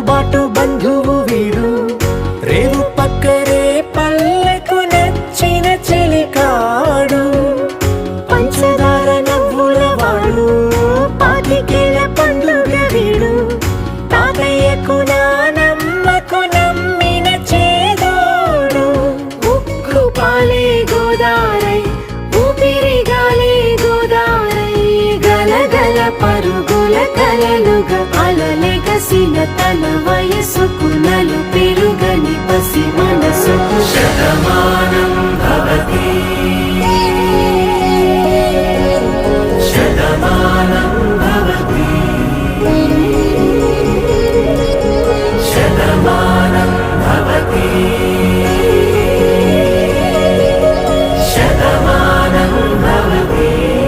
బాటు బంధువు వీడు. రేవు పక్కరే పల్లెకు నచ్చిన చెలికాడు. పంచదార నవ్వుల వాడు పాతికేల పండుగ వీడు. తాతయ్యకు నానమ్మకు నమ్మిన చేదోడు. ఉక్కు పాలే గోదారై కలలుగా అలలెగసిన తన వయసుకు నలుపే